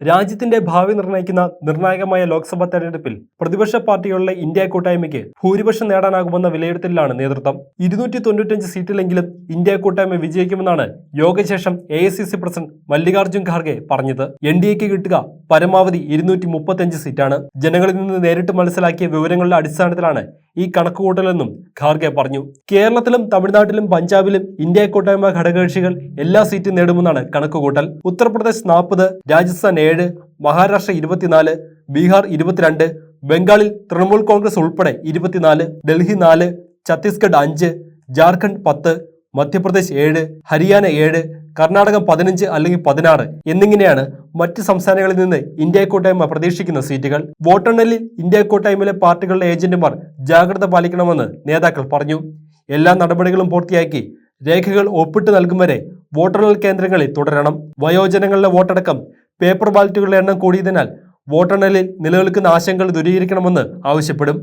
രാജ്യത്തിന്റെ ഭാവി നിർണയിക്കുന്ന നിർണായകമായ ലോക്സഭാ തെരഞ്ഞെടുപ്പിൽ പ്രതിപക്ഷ പാർട്ടികളുടെ ഇന്ത്യ കൂട്ടായ്മയ്ക്ക് ഭൂരിപക്ഷം നേടാനാകുമെന്ന വിലയിരുത്തലിലാണ് നേതൃത്വം. ഇരുന്നൂറ്റി തൊണ്ണൂറ്റഞ്ച് സീറ്റിലെങ്കിലും ഇന്ത്യ കൂട്ടായ്മ വിജയിക്കുമെന്നാണ് യോഗശേഷം എ പ്രസിഡന്റ് മല്ലികാർജുൻ ഖാർഗെ പറഞ്ഞത്. എൻ കിട്ടുക പരമാവധി ഇരുന്നൂറ്റി മുപ്പത്തഞ്ച് സീറ്റാണ്. ജനങ്ങളിൽ നിന്ന് നേരിട്ട് മനസ്സിലാക്കിയ വിവരങ്ങളുടെ അടിസ്ഥാനത്തിലാണ് ഈ കണക്കുകൂട്ടലെന്നും ഖാർഗെ പറഞ്ഞു. കേരളത്തിലും തമിഴ്നാട്ടിലും പഞ്ചാബിലും ഇന്ത്യ കൂട്ടായ്മ ഘടകകക്ഷികൾ എല്ലാ സീറ്റും നേടുമെന്നാണ് കണക്കുകൂട്ടൽ. ഉത്തർപ്രദേശ് നാൽപ്പത് രാജസ്ഥാൻ ഏഴ് മഹാരാഷ്ട്ര ഇരുപത്തിനാല് ബീഹാർ ഇരുപത്തിരണ്ട് ബംഗാളിൽ തൃണമൂൽ കോൺഗ്രസ് ഉൾപ്പെടെ ഇരുപത്തിനാല് ഡൽഹി നാല് ഛത്തീസ്ഗഡ് അഞ്ച് ജാർഖണ്ഡ് പത്ത് മധ്യപ്രദേശ് ഏഴ് ഹരിയാന ഏഴ് കർണാടകം പതിനഞ്ച് അല്ലെങ്കിൽ പതിനാറ് എന്നിങ്ങനെയാണ് മറ്റ് സംസ്ഥാനങ്ങളിൽ നിന്ന് ഇന്ത്യ കൂട്ടായ്മ പ്രതീക്ഷിക്കുന്ന സീറ്റുകൾ. വോട്ടെണ്ണലിൽ ഇന്ത്യ കൂട്ടായ്മയിലെ പാർട്ടികളുടെ ഏജന്റുമാർ ജാഗ്രത പാലിക്കണമെന്ന് നേതാക്കൾ പറഞ്ഞു. എല്ലാ നടപടികളും പൂർത്തിയാക്കി രേഖകൾ ഒപ്പിട്ട് നൽകും വരെ വോട്ടെണ്ണൽ കേന്ദ്രങ്ങളിൽ തുടരണം. വയോജനങ്ങളുടെ വോട്ടടക്കം പേപ്പർ ബാലറ്റുകളുടെ എണ്ണം കൂടിയതിനാൽ വോട്ടെണ്ണലിൽ നിലനിൽക്കുന്ന ആശങ്കകൾ ദൂരീകരിക്കണമെന്ന് ആവശ്യപ്പെടും.